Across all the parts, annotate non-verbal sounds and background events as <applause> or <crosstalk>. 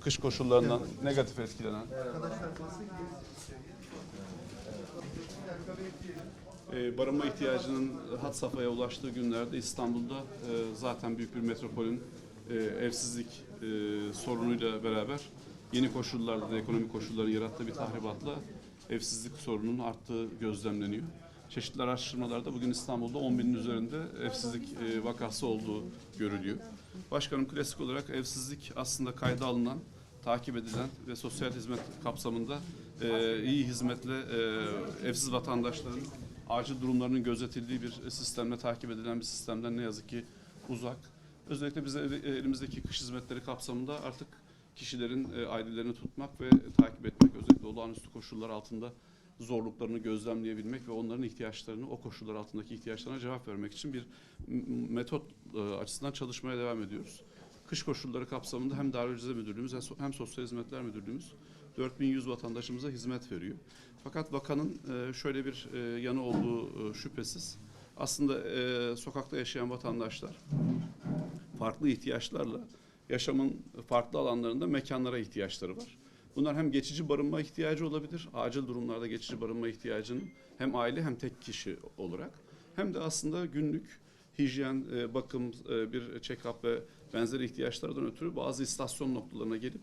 kış koşullarından negatif etkilenen e, barınma ihtiyacının had safhaya ulaştığı günlerde İstanbul'da e, zaten büyük bir metropolün e, evsizlik e, sorunuyla beraber yeni koşullarda da ekonomik koşulların yarattığı bir tahribatla evsizlik sorununun arttığı gözlemleniyor. Çeşitli araştırmalarda bugün İstanbul'da 10 binin üzerinde evsizlik e, vakası olduğu görülüyor. Başkanım klasik olarak evsizlik aslında kayda alınan, takip edilen ve sosyal hizmet kapsamında e, iyi hizmetle e, evsiz vatandaşların acil durumlarının gözetildiği bir sistemle takip edilen bir sistemden ne yazık ki uzak. Özellikle bize e, elimizdeki kış hizmetleri kapsamında artık kişilerin e, ailelerini tutmak ve takip etmek özellikle olağanüstü koşullar altında zorluklarını gözlemleyebilmek ve onların ihtiyaçlarını o koşullar altındaki ihtiyaçlarına cevap vermek için bir metot e, açısından çalışmaya devam ediyoruz. Kış koşulları kapsamında hem Darülceze Müdürlüğümüz hem so- hem Sosyal Hizmetler Müdürlüğümüz 4100 vatandaşımıza hizmet veriyor. Fakat vakanın e, şöyle bir e, yanı olduğu şüphesiz. Aslında sokakta yaşayan vatandaşlar farklı ihtiyaçlarla yaşamın farklı alanlarında mekanlara ihtiyaçları var. Bunlar hem geçici barınma ihtiyacı olabilir, acil durumlarda geçici barınma ihtiyacının hem aile hem tek kişi olarak hem de aslında günlük hijyen, e, bakım, e, bir check-up ve benzeri ihtiyaçlardan ötürü bazı istasyon noktalarına gelip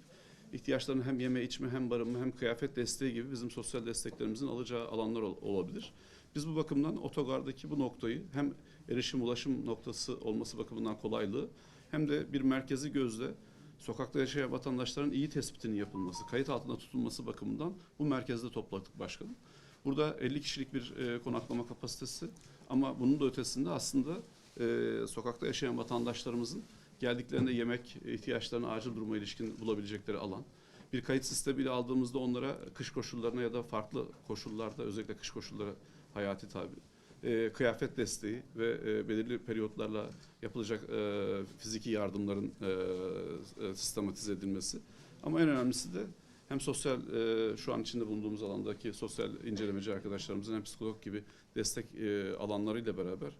ihtiyaçlarını hem yeme içme hem barınma hem kıyafet desteği gibi bizim sosyal desteklerimizin alacağı alanlar ol- olabilir. Biz bu bakımdan otogardaki bu noktayı hem erişim ulaşım noktası olması bakımından kolaylığı hem de bir merkezi gözle sokakta yaşayan vatandaşların iyi tespitinin yapılması, kayıt altında tutulması bakımından bu merkezde topladık başkanım. Burada 50 kişilik bir e, konaklama kapasitesi ama bunun da ötesinde aslında e, sokakta yaşayan vatandaşlarımızın geldiklerinde yemek ihtiyaçlarına acil duruma ilişkin bulabilecekleri alan. Bir kayıt sistemiyle aldığımızda onlara kış koşullarına ya da farklı koşullarda özellikle kış koşulları hayati tabi e, kıyafet desteği ve e, belirli periyotlarla yapılacak e, fiziki yardımların e, e, sistematize edilmesi. Ama en önemlisi de hem sosyal e, şu an içinde bulunduğumuz alandaki sosyal incelemeci arkadaşlarımızın hem psikolog gibi destek e, alanlarıyla beraber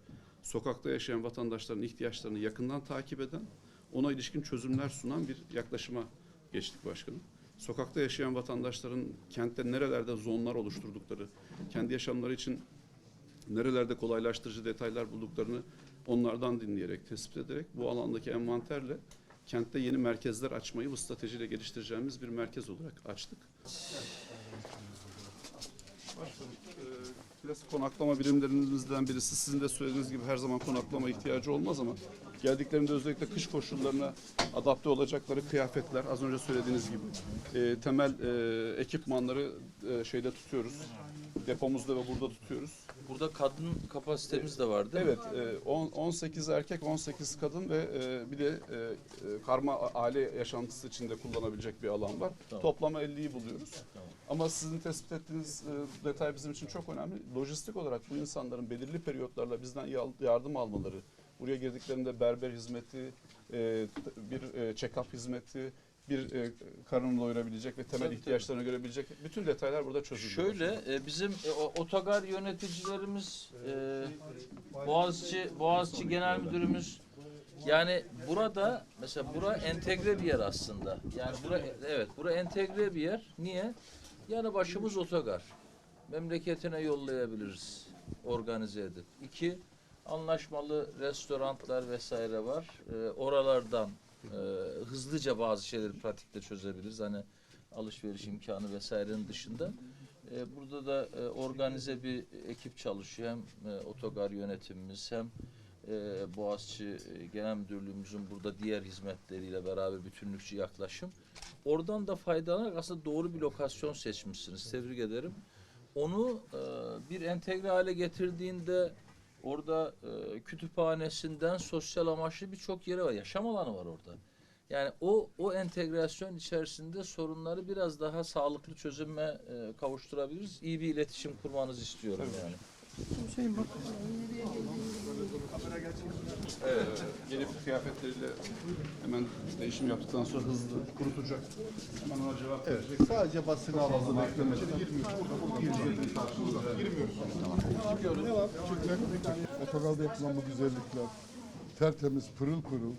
sokakta yaşayan vatandaşların ihtiyaçlarını yakından takip eden, ona ilişkin çözümler sunan bir yaklaşıma geçtik başkanım. Sokakta yaşayan vatandaşların kentte nerelerde zonlar oluşturdukları, kendi yaşamları için nerelerde kolaylaştırıcı detaylar bulduklarını onlardan dinleyerek, tespit ederek bu alandaki envanterle kentte yeni merkezler açmayı bu stratejiyle geliştireceğimiz bir merkez olarak açtık. Başkanım, e, klasik konaklama birimlerimizden birisi sizin de söylediğiniz gibi her zaman konaklama ihtiyacı olmaz ama geldiklerinde özellikle kış koşullarına adapte olacakları kıyafetler az önce söylediğiniz gibi e, temel e, ekipmanları e, şeyde tutuyoruz. Depomuzda ve burada tutuyoruz. Burada kadın kapasitemiz de var değil mi? Evet, e, on- 18 erkek, 18 kadın ve e, bir de e, e, karma a- aile yaşantısı içinde kullanabilecek bir alan var. Toplama 50'yi buluyoruz. Ama sizin tespit ettiğiniz e, detay bizim için çok önemli. Lojistik olarak bu insanların belirli periyotlarla bizden yal- yardım almaları, buraya girdiklerinde berber hizmeti, e, bir e, check-up hizmeti, bir e, karnını doyurabilecek ve temel Tabii, ihtiyaçlarını görebilecek bütün detaylar burada çözülüyor. Şöyle e, bizim e, o- otogar yöneticilerimiz e, Boğaziçi Boğaziçi Genel Müdürümüz yani burada mesela bura entegre bir yer aslında. Yani bura evet bura entegre bir yer. Niye? Yani başımız otogar. Memleketine yollayabiliriz organize edip. İki anlaşmalı restoranlar vesaire var. E, oralardan e, hızlıca bazı şeyleri pratikte çözebiliriz. Hani alışveriş imkanı vesairenin dışında. E, burada da e, organize bir ekip çalışıyor. Hem e, otogar yönetimimiz hem e, Boğaziçi e, Genel Müdürlüğümüzün burada diğer hizmetleriyle beraber bütünlükçü yaklaşım. Oradan da faydalanarak aslında doğru bir lokasyon seçmişsiniz. Tebrik ederim. Onu e, bir entegre hale getirdiğinde orada e, kütüphanesinden sosyal amaçlı birçok yeri var. Yaşam alanı var orada. Yani o o entegrasyon içerisinde sorunları biraz daha sağlıklı çözüme e, kavuşturabiliriz. İyi bir iletişim kurmanızı istiyorum yani. Evet. Gelip kıyafetleriyle hemen değişim yaptıktan sonra hızlı kurutacak. Hemen ona cevap Evet, verecek. sadece basını alalım. Beklemek için girmiyoruz. Girmiyoruz. Girmiyoruz. Ne var? Otogarda yapılan bu güzellikler, tertemiz, pırıl pırıl,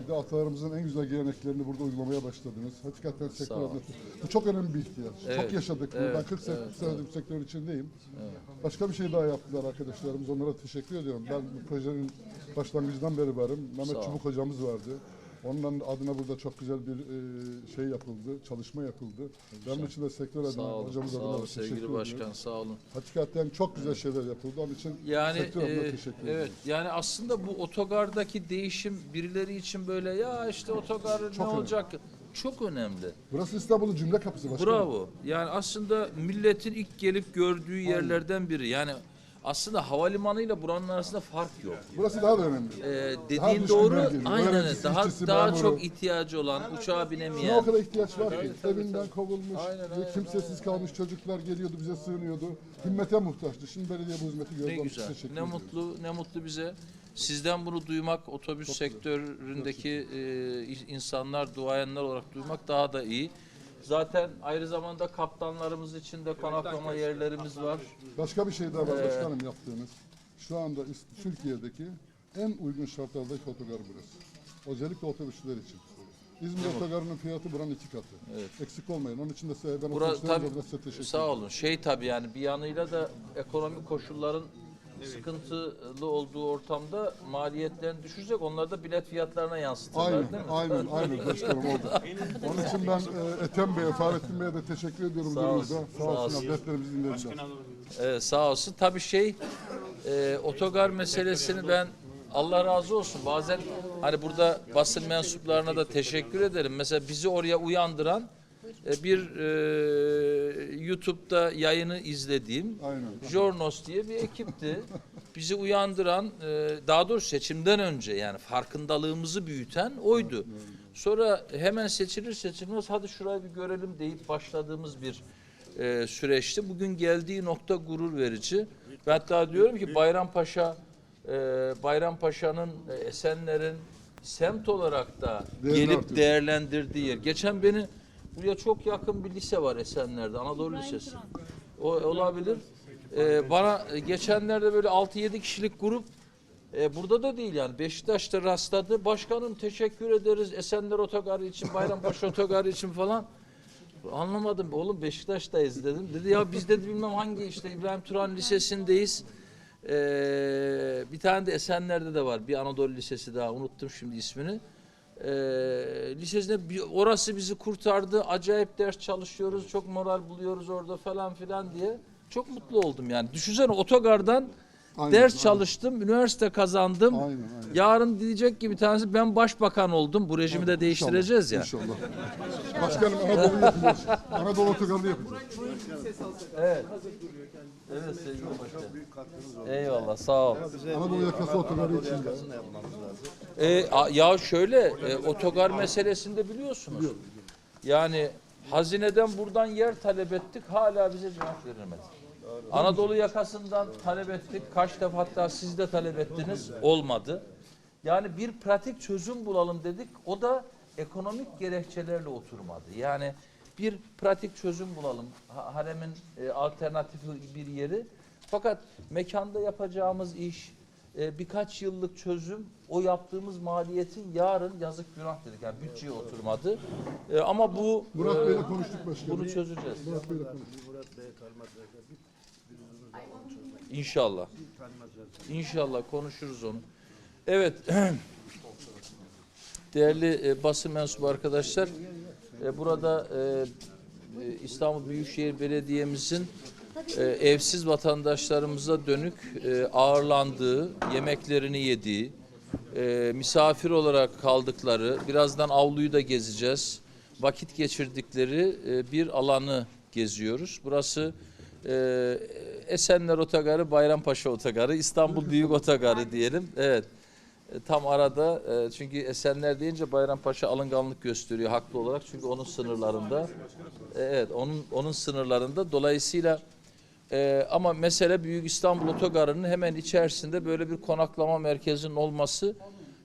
Bir de atalarımızın en güzel geleneklerini burada uygulamaya başladınız. Hakikaten sektör adına- Bu çok önemli bir ihtiyaç. Evet, Çok yaşadık bunu. evet, ben 40 sene- senedir bu sektörün içindeyim. Başka bir şey daha yaptılar arkadaşlarımız. Onlara teşekkür ediyorum. Ben bu projenin başlangıcından beri varım. Mehmet. Çubuk hocamız vardı. Onun adına burada çok güzel bir e, şey yapıldı, çalışma yapıldı. Ben için de sektör Sağ adına, olun, hocamız sağ adına olun teşekkür sevgili ediyorum. başkan, sağ olun. Hakikaten çok güzel şeyler yapıldı. Onun için Yani sektör adına e, teşekkür evet ediyorum. yani aslında bu otogardaki değişim birileri için böyle ya işte otogar ne önemli. olacak? Çok önemli. Burası İstanbul'un cümle kapısı başkanım. Bravo. Yani aslında milletin ilk gelip gördüğü yerlerden biri. Yani aslında havalimanıyla buranın arasında fark yok. Burası daha da önemli. Ee, Daha dediğin düşkün doğru. Aynen. öğrencisi, Daha işçisi, daha memuru. çok ihtiyacı olan, uçağa Buna o binemeyen. kadar ihtiyaç var ki. Evinden kovulmuş, Aynen, ve aynen, kimsesiz kalmış çocuklar geliyordu, bize sığınıyordu. Himmete muhtaçtı. Şimdi belediye bu hizmeti gördü. Ne onun için güzel. teşekkür Ne mutlu, ne mutlu bize. Sizden bunu duymak, otobüs sektöründeki e, insanlar, duayenler olarak duymak daha da iyi. Zaten ayrı zamanda kaptanlarımız için de konaklama yerlerimiz var. Başka bir şey daha var başkanım yaptığınız. Şu anda İs- Türkiye'deki en uygun şartlardaki otogar burası. Özellikle otobüsçüler için. İzmir otogarının fiyatı buranın iki katı. Eksik olmayın. Onun için de size ben Bura, otobüsçüler tabii, size teşekkür sağ ederim. olun. Şey tabii yani bir yanıyla da ekonomik koşulların sıkıntılı olduğu ortamda maliyetlerini düşürecek. Onlar da bilet fiyatlarına yansıtırlar Aynen, değil mi? aynen, aynen <laughs> başkanım oldu. Onun için ben e, Ethem Bey'e, Fahrettin Bey'e de teşekkür ediyorum. Sağ Sağ olsun, Sağ sağ olsun. Dertlerimizin dinlediler. Evet, sağ olsun. Tabii şey e, otogar meselesini ben Allah razı olsun. Bazen hani burada basın mensuplarına da teşekkür ederim. Mesela bizi oraya uyandıran bir e, YouTube'da yayını izlediğim Aynen. Jornos diye bir ekipti. <laughs> Bizi uyandıran, e, daha doğrusu seçimden önce yani farkındalığımızı büyüten oydu. Sonra hemen seçilir seçilmez hadi şurayı bir görelim deyip başladığımız bir e, süreçti. Bugün geldiği nokta gurur verici. Ben hatta diyorum ki Bayrampaşa, e, Bayrampaşa'nın, e, Esenler'in semt olarak da gelip değerlendirdiği yer. Geçen beni buraya çok yakın bir lise var Esenler'de, Anadolu Lisesi. O olabilir. Ee, bana e, geçenlerde böyle 6-7 kişilik grup e, burada da değil yani Beşiktaş'ta rastladı. Başkanım teşekkür ederiz Esenler Otogarı için, Bayrampaşa <laughs> Otogarı için falan. Anlamadım oğlum Beşiktaş'tayız dedim. Dedi ya biz de bilmem hangi işte İbrahim Turan Lisesi'ndeyiz. Ee, bir tane de Esenler'de de var. Bir Anadolu Lisesi daha unuttum şimdi ismini. Ee, lisesinde bir- orası bizi kurtardı. Acayip ders çalışıyoruz. Çok moral buluyoruz orada falan filan diye. Çok mutlu oldum yani. Düşünsene otogardan Aynen, ders aynen. çalıştım, üniversite kazandım. Aynen, aynen. Yarın diyecek ki bir tanesi ben başbakan oldum. Bu rejimi de değiştireceğiz ya. İnşallah. Başkanım Anadolu yapacağız. Anadolu otogarını yapacağız. Evet. Evet sevgili başkanım. Eyvallah sağ ol. Anadolu yakası otogarı için de. E, a- ya şöyle e, otogar meselesinde biliyorsunuz. Yani hazineden buradan yer talep ettik hala bize cevap verilmedi. Anadolu yakasından talep ettik. Kaç defa hatta siz de talep ettiniz. Olmadı. Yani bir pratik çözüm bulalım dedik. O da ekonomik gerekçelerle oturmadı. Yani bir pratik çözüm bulalım. Ha- Haremin e, alternatifi bir yeri. Fakat mekanda yapacağımız iş, e, birkaç yıllık çözüm o yaptığımız maliyetin yarın yazık günah dedik. Yani bütçeye oturmadı. E, ama bu Murat e, Bey'le konuştuk başkanım. bunu çözeceğiz. Murat Bey'le konuştuk. İnşallah. İnşallah konuşuruz onu. Evet. <clears throat> Değerli e, basın mensubu arkadaşlar, e, burada e, e, İstanbul Büyükşehir Belediye'mizin e, evsiz vatandaşlarımıza dönük e, ağırlandığı, yemeklerini yediği, e, misafir olarak kaldıkları, birazdan avluyu da gezeceğiz, vakit geçirdikleri e, bir alanı geziyoruz. Burası e, Esenler Otogarı, Bayrampaşa Otogarı, İstanbul Büyük Otogarı diyelim. Evet. E, Tam arada e, çünkü Esenler deyince Bayrampaşa alınganlık gösteriyor haklı olarak çünkü onun sınırlarında. E, Evet onun onun sınırlarında dolayısıyla e, ama mesele Büyük İstanbul Otogarı'nın hemen içerisinde böyle bir konaklama merkezinin olması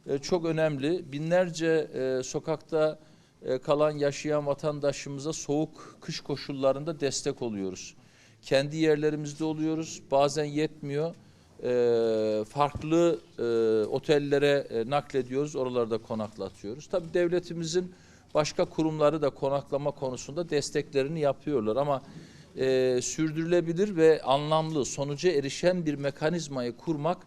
e, çok önemli. Binlerce e, sokakta e, kalan yaşayan vatandaşımıza soğuk kış koşullarında destek oluyoruz. Kendi yerlerimizde oluyoruz. Bazen yetmiyor. E, farklı e, otellere e, naklediyoruz, oralarda konaklatıyoruz. Tabii devletimizin başka kurumları da konaklama konusunda desteklerini yapıyorlar ama e, sürdürülebilir ve anlamlı sonuca erişen bir mekanizmayı kurmak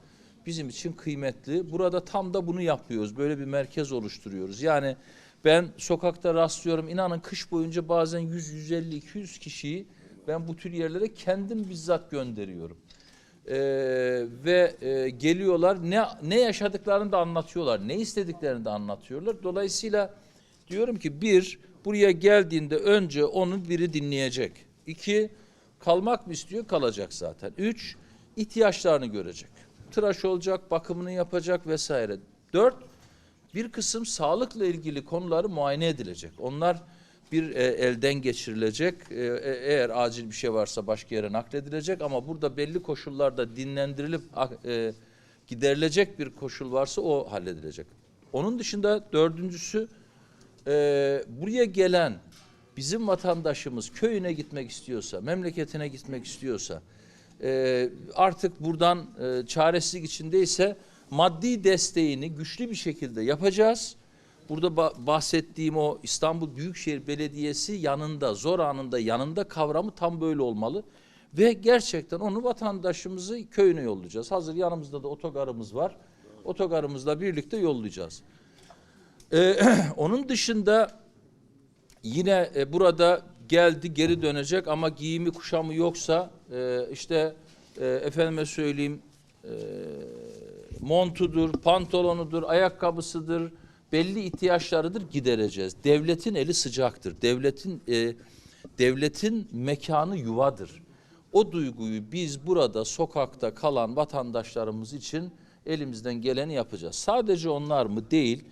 bizim için kıymetli. Burada tam da bunu yapıyoruz. Böyle bir merkez oluşturuyoruz. Yani ben sokakta rastlıyorum. İnanın kış boyunca bazen 100, 150, 200 kişiyi ben bu tür yerlere kendim bizzat gönderiyorum. Ee, ve e, geliyorlar ne ne yaşadıklarını da anlatıyorlar. Ne istediklerini de anlatıyorlar. Dolayısıyla diyorum ki bir buraya geldiğinde önce onu biri dinleyecek. İki kalmak mı istiyor? Kalacak zaten. Üç ihtiyaçlarını görecek. Tıraş olacak, bakımını yapacak vesaire. Dört bir kısım sağlıkla ilgili konuları muayene edilecek. Onlar bir e, elden geçirilecek. E, e, eğer acil bir şey varsa başka yere nakledilecek ama burada belli koşullarda dinlendirilip ak- e, giderilecek bir koşul varsa o halledilecek. Onun dışında dördüncüsü e, buraya gelen bizim vatandaşımız köyüne gitmek istiyorsa, memleketine gitmek istiyorsa, e, artık buradan e, çaresizlik içindeyse maddi desteğini güçlü bir şekilde yapacağız. Burada ba- bahsettiğim o İstanbul Büyükşehir Belediyesi yanında, zor anında yanında kavramı tam böyle olmalı. Ve gerçekten onu vatandaşımızı köyüne yollayacağız. Hazır yanımızda da otogarımız var. Otogarımızla birlikte yollayacağız. Ee, <clears throat> onun dışında yine e, burada geldi geri dönecek ama giyimi kuşamı yoksa e, işte e, efendime söyleyeyim e, montudur, pantolonudur, ayakkabısıdır, belli ihtiyaçlarıdır gidereceğiz. Devletin eli sıcaktır. Devletin e, devletin mekanı yuvadır. O duyguyu biz burada sokakta kalan vatandaşlarımız için elimizden geleni yapacağız. Sadece onlar mı değil,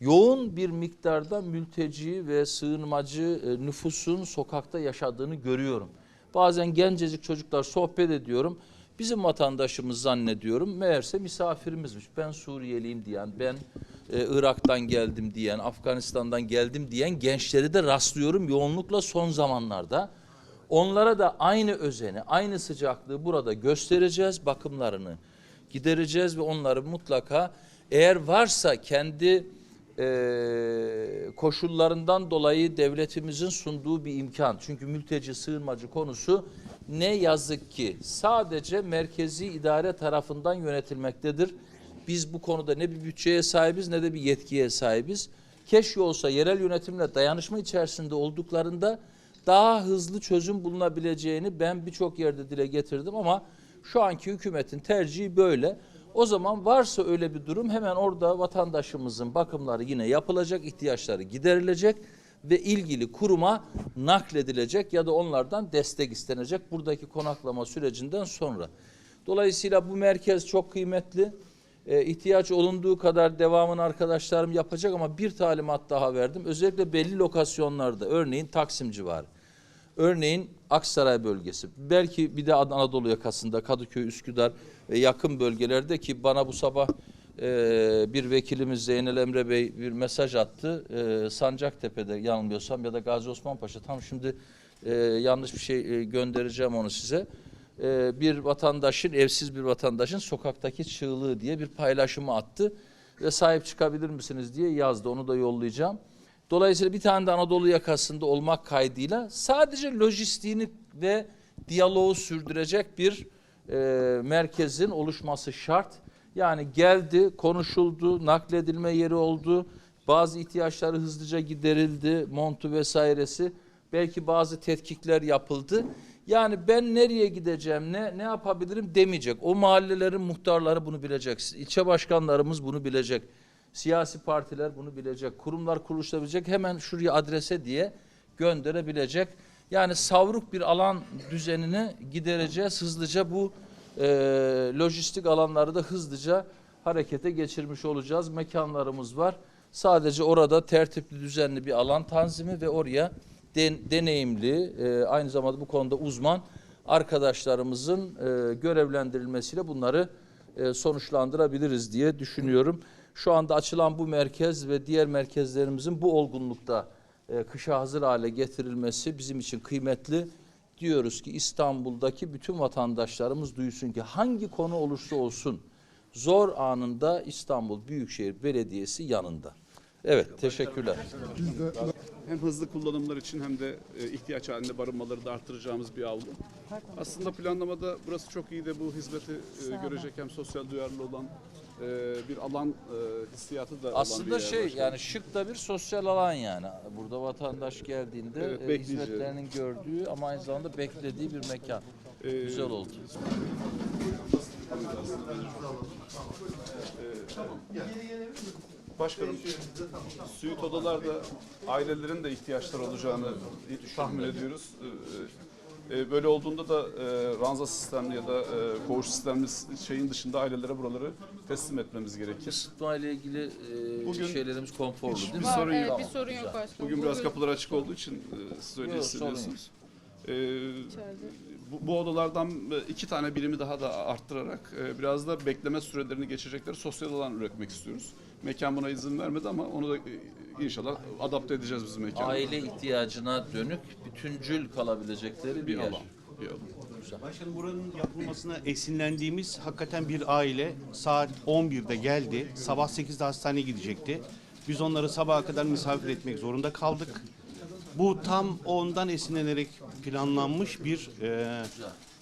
yoğun bir miktarda mülteci ve sığınmacı e, nüfusun sokakta yaşadığını görüyorum. Bazen gencecik çocuklar sohbet ediyorum. Bizim vatandaşımız zannediyorum. Meğerse misafirimizmiş. Ben Suriyeliyim diyen, ben e, Irak'tan geldim diyen, Afganistan'dan geldim diyen gençleri de rastlıyorum yoğunlukla son zamanlarda. Onlara da aynı özeni, aynı sıcaklığı burada göstereceğiz, bakımlarını gidereceğiz ve onları mutlaka eğer varsa kendi e, koşullarından dolayı devletimizin sunduğu bir imkan. Çünkü mülteci sığınmacı konusu ne yazık ki sadece merkezi idare tarafından yönetilmektedir. Biz bu konuda ne bir bütçeye sahibiz ne de bir yetkiye sahibiz. Keşke olsa yerel yönetimle dayanışma içerisinde olduklarında daha hızlı çözüm bulunabileceğini ben birçok yerde dile getirdim ama şu anki hükümetin tercihi böyle. O zaman varsa öyle bir durum hemen orada vatandaşımızın bakımları yine yapılacak, ihtiyaçları giderilecek ve ilgili kuruma nakledilecek ya da onlardan destek istenecek buradaki konaklama sürecinden sonra. Dolayısıyla bu merkez çok kıymetli. Ee, ihtiyaç olunduğu kadar devamını arkadaşlarım yapacak ama bir talimat daha verdim. Özellikle belli lokasyonlarda örneğin Taksim civarı. Örneğin Aksaray bölgesi, belki bir de Anadolu yakasında Kadıköy, Üsküdar ve yakın bölgelerde ki bana bu sabah e, bir vekilimiz Zeynel Emre Bey bir mesaj attı. E, Sancaktepe'de yanılmıyorsam ya da Gazi Osman Paşa tam şimdi e, yanlış bir şey e, göndereceğim onu size. E, bir vatandaşın, evsiz bir vatandaşın sokaktaki çığlığı diye bir paylaşımı attı ve sahip çıkabilir misiniz diye yazdı. Onu da yollayacağım. Dolayısıyla bir tane de Anadolu yakasında olmak kaydıyla sadece lojistiğini ve diyaloğu sürdürecek bir e, merkezin oluşması şart. Yani geldi, konuşuldu, nakledilme yeri oldu, bazı ihtiyaçları hızlıca giderildi, montu vesairesi. Belki bazı tetkikler yapıldı. Yani ben nereye gideceğim, ne ne yapabilirim demeyecek. O mahallelerin muhtarları bunu bilecek. İlçe başkanlarımız bunu bilecek. Siyasi partiler bunu bilecek. Kurumlar kuruluşlar bilecek. Hemen şuraya adrese diye gönderebilecek. Yani savruk bir alan düzenini gidereceğiz. Hızlıca bu e, lojistik alanları da hızlıca harekete geçirmiş olacağız. Mekanlarımız var. Sadece orada tertipli düzenli bir alan tanzimi ve oraya den- deneyimli e, aynı zamanda bu konuda uzman arkadaşlarımızın e, görevlendirilmesiyle bunları e, sonuçlandırabiliriz diye düşünüyorum. Şu anda açılan bu merkez ve diğer merkezlerimizin bu olgunlukta e, kışa hazır hale getirilmesi bizim için kıymetli. istiyoruz ki İstanbul'daki bütün vatandaşlarımız duysun ki hangi konu olursa olsun zor anında İstanbul Büyükşehir Belediyesi yanında. Evet, teşekkürler. Biz de Hem hızlı kullanımlar için hem de e, ihtiyaç halinde barınmaları da arttıracağımız bir avlu. Aslında planlamada burası çok iyi de bu hizmeti e, görecek hem sosyal duyarlı olan e, bir alan e, hissiyatı da olan bir Aslında yer şey başkanım. yani şık da bir sosyal alan yani. Burada vatandaş geldiğinde Evet, e, bekleyeceği. hizmetlerinin gördüğü ama aynı zamanda beklediği bir mekan. Ee, Güzel oldu. Başkanım, suite odalarda ailelerin de ihtiyaçları olacağını tahmin ediyoruz. Ee, e, Böyle olduğunda da e, ranza sistemli ya da e, koğuş sistemli şeyin dışında ailelere buraları teslim etmemiz gerekir. Isıtma ile ilgili e, Bugün şeylerimiz konforlu değil mi? bir sorun evet, yok. bir sorun yok başkanım. Bugün biraz kapılar açık olduğu için e, siz öyle Yok, sorun hissediyorsunuz. İçeride. bu, bu odalardan e, iki tane birimi daha da arttırarak e, biraz da bekleme sürelerini geçecekleri sosyal alan üretmek istiyoruz. Mekan buna izin vermedi ama onu da e, inşallah adapte edeceğiz bizim mekana. Aile ihtiyacına dönük bütüncül kalabilecekleri bir, bir yer. alan. Bir alan. Başkanım buranın yapılmasına esinlendiğimiz hakikaten bir aile saat 11'de geldi. Sabah 8'de hastaneye gidecekti. Biz onları sabaha kadar misafir etmek zorunda kaldık. Bu tam ondan esinlenerek planlanmış bir e,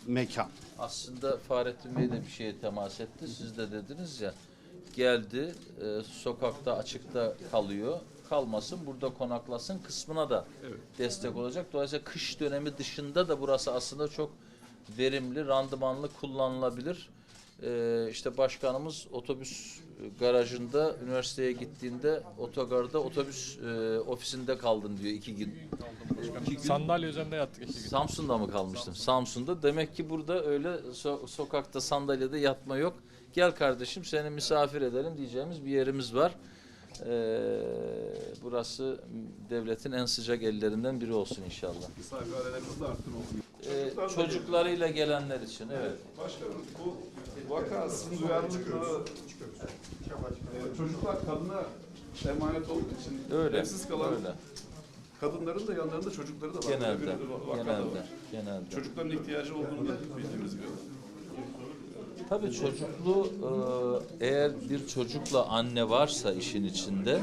mekan. Aslında Fahrettin Bey de bir şeye temas etti. Siz de dediniz ya geldi e, sokakta açıkta kalıyor. Kalmasın burada konaklasın kısmına da Evet. destek olacak. Dolayısıyla kış dönemi dışında da burası aslında çok verimli, randımanlı kullanılabilir. E, işte başkanımız otobüs garajında üniversiteye gittiğinde otogarda otobüs e, ofisinde kaldın diyor iki gün. İki gün Sandalye üzerinde yattık iki gün. Samsun'da mı kalmıştım? Samsun'da. Demek ki burada öyle so- sokakta sandalyede yatma yok. Gel kardeşim seni misafir edelim diyeceğimiz bir yerimiz var. Ee, burası devletin en sıcak ellerinden biri olsun inşallah. Misafir ailelerimiz de. Ee, çocuklarıyla gelenler için evet. Başkanım bu vaka sizin duyarlılıkları e, çocuklar kadına emanet olduğu için Öyle. evsiz kalan Öyle. kadınların da yanlarında çocukları da var. Genelde. Genelde. var. Genelde. Çocukların ihtiyacı olduğunu da bildiğimiz gibi. Tabii çocuklu e, eğer bir çocukla anne varsa işin içinde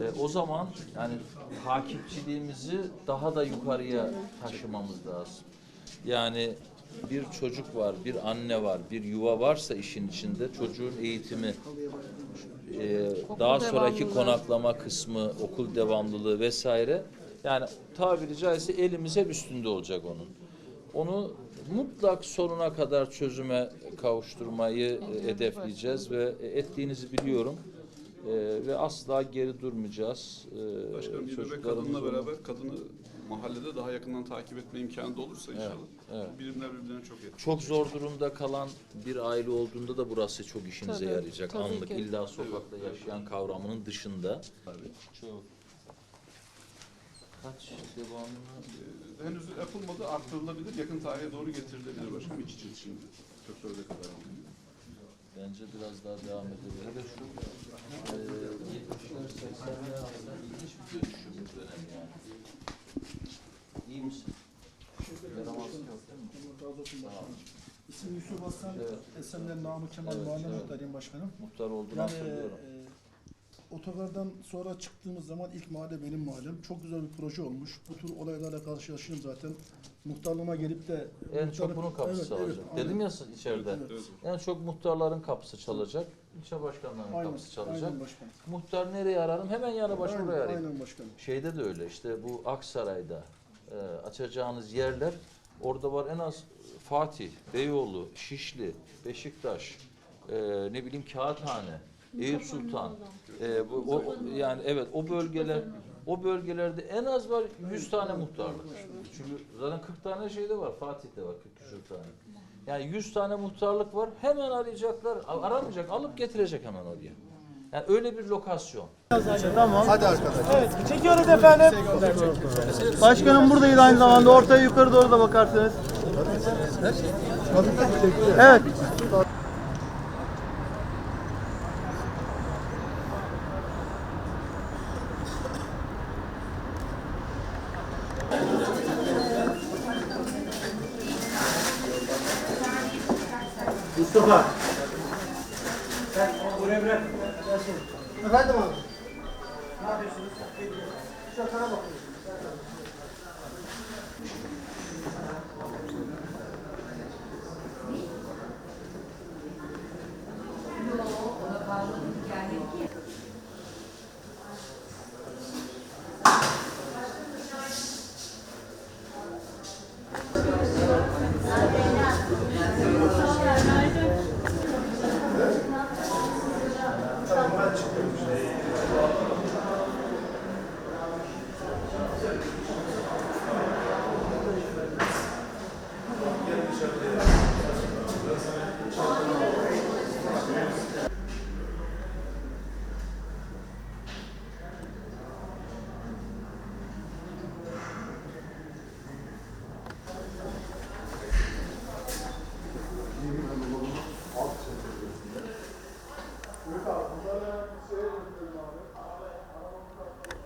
e, o zaman yani takipçiliğimizi daha da yukarıya taşımamız lazım. Yani bir çocuk var, bir anne var, bir yuva varsa işin içinde çocuğun eğitimi e, daha sonraki konaklama kısmı, okul devamlılığı vesaire yani tabiri caizse elimiz hep üstünde olacak onun. Onu mutlak sonuna kadar çözüme kavuşturmayı e, hedefleyeceğiz ve ettiğinizi biliyorum. E, ve asla geri durmayacağız. E, Başkanım bir bebek kadınla onu- beraber kadını mahallede daha yakından takip etme imkanı da olursa inşallah. evet. Birimler birbirlerine çok yakın. Çok zor durumda kalan bir aile olduğunda da burası çok işinize Tabii, yarayacak. tabii Anlık ki. illa sokakta yaşayan kavramının dışında. Çok. Kaç devamlı? Ee, Henüz yapılmadı, arttırılabilir, yakın tarihe doğru getirilebilir başkanım. İç için şimdi. Çok da öyle kadar. Bence biraz daha devam edebilir. Hele şu e, 70'ler 80'ler aslında ilginç bir dönüşüm bu dönem yani. İyi misin? Yaramazlık yok değil mi? Sağ ol. İsmim Yusuf Aslan, Evet. Esenler Namık Kemal Evet, Mahalle evet. Muhtarıyım Başkanım. Muhtar olduğunu Yani hatırlıyorum. e, otogardan sonra çıktığımız zaman ilk mahalle benim mahallem. Çok güzel bir proje olmuş. Bu tür olaylarla karşılaşıyorum zaten. Muhtarlığıma gelip de... En çok muhtarlık- bunun kapısı Evet, çalacak. evet. Dedim ya içeride. Evet. En çok muhtarların kapısı çalacak. ilçe başkanlarının Aynen, kapısı çalacak. aynen başkanım. Muhtar nereye ararım? Hemen yanı başına Aynen, arayayım. aynen başkanım. Şeyde de öyle işte bu Aksaray'da e, açacağınız yerler orada var en az Fatih, Beyoğlu, Şişli, Beşiktaş, e, ne bileyim Kağıthane, Eyüp Sultan. E, bu, o, yani evet o bölgeler o bölgelerde en az var 100 tane muhtarlık. Çünkü zaten 40 tane şeyde var. Fatih'te var 40 küsur tane. Yani 100 tane muhtarlık var. Hemen arayacaklar. Aramayacak. Alıp getirecek hemen oraya. Yani öyle bir lokasyon. Evet, çekiyoruz efendim. Başkanım buradayız aynı zamanda. Ortaya yukarı doğru da bakarsınız. Evet. Mustafa. Buraya bırak. Efendim abi. Ne yapıyorsunuz? Şu tarafa bakıyoruz.